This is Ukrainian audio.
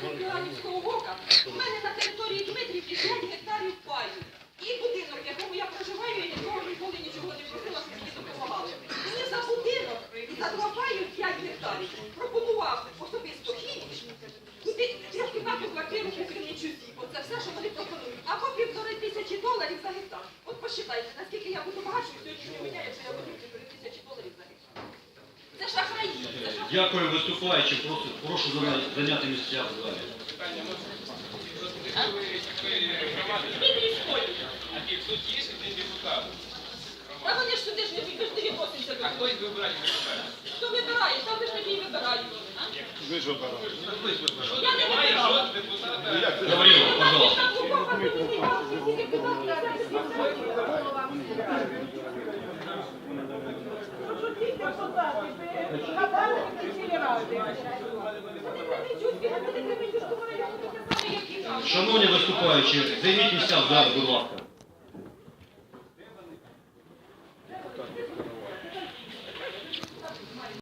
У мене на території Дмитрівки 5 гектарів паю. І будинок, в якому я проживаю, я нікого ніколи нічого не просила, щоб мені допомагали. Мені за будинок за два паю 5 гектарів пропонував особисто хіміч, куди трьохкімнатну квартиру у Кременчуці. Оце все, що вони пропонують. Або півтори тисячі доларів за гектар. От посчитайте, Дякую виступаючим. Прошу, прошу зайняти- місця в залі. А тут є один депутат. Та вони ж сюди ж не не відноситься до А хто їх вибирає? Хто вибирає? Там ви ж тоді і вибирають. Ви ж обирали. Я не вибирала. депутата. Гаврилов, пожалуйста. Шановні виступаючі, займіть місця в залі, будь ласка.